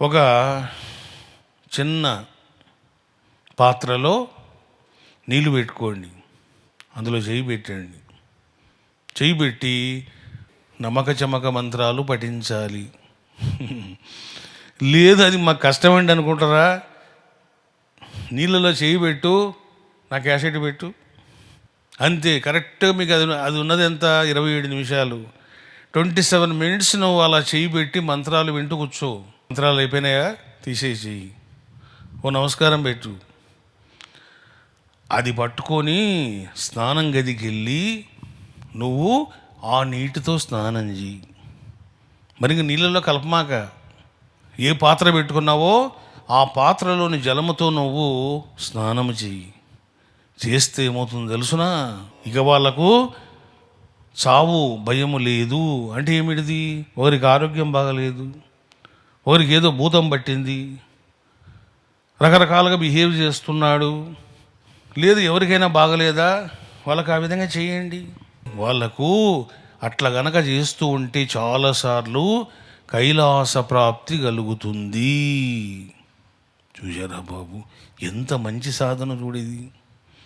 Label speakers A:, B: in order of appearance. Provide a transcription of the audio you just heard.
A: ఒక చిన్న పాత్రలో నీళ్ళు పెట్టుకోండి. అందులో చేయి పెట్టండి. చేయి పెట్టి నమ్మక చమక మంత్రాలు పఠించాలి. లేదు అది మాకు కష్టమండి అనుకుంటారా? నీళ్ళలో చేయి పెట్టు నా క్యాసెట్ పెట్టు. అంతే కరెక్ట్ మీకు అది అది ఉన్నది ఎంత? ఇరవై ఏడు నిమిషాలు. ట్వంటీ సెవెన్ మినిట్స్ నువ్వు అలా చేయి పెట్టి మంత్రాలు వింటూ కూర్చో. మంత్రాలు అయిపోయినాయా? తీసేసి. చెయ్యి ఓ నమస్కారం పెట్టు. అది పట్టుకొని స్నానం గదికి వెళ్ళి నువ్వు ఆ నీటితో స్నానం చేయి మరి నీళ్ళలో కలపమాక. ఏ పాత్ర పెట్టుకున్నావో ఆ పాత్రలోని జలముతో నువ్వు స్నానం చెయ్యి. చేస్తే ఏమవుతుందో తెలుసునా? ఇక వాళ్ళకు చావు భయము లేదు. అంటే ఏమిటిది? ఒకరికి ఆరోగ్యం బాగలేదు. ఒకరికి ఏదో భూతం పట్టింది. రకరకాలుగా బిహేవ్ చేస్తున్నాడు. లేదు ఎవరికైనా బాగలేదా? వాళ్ళకి ఆ విధంగా చేయండి. వాళ్ళకు అట్లా గనక చేస్తూ ఉంటే చాలాసార్లు కైలాస ప్రాప్తి కలుగుతుంది. చూసారా బాబు? ఎంత మంచి సాధన చూడేది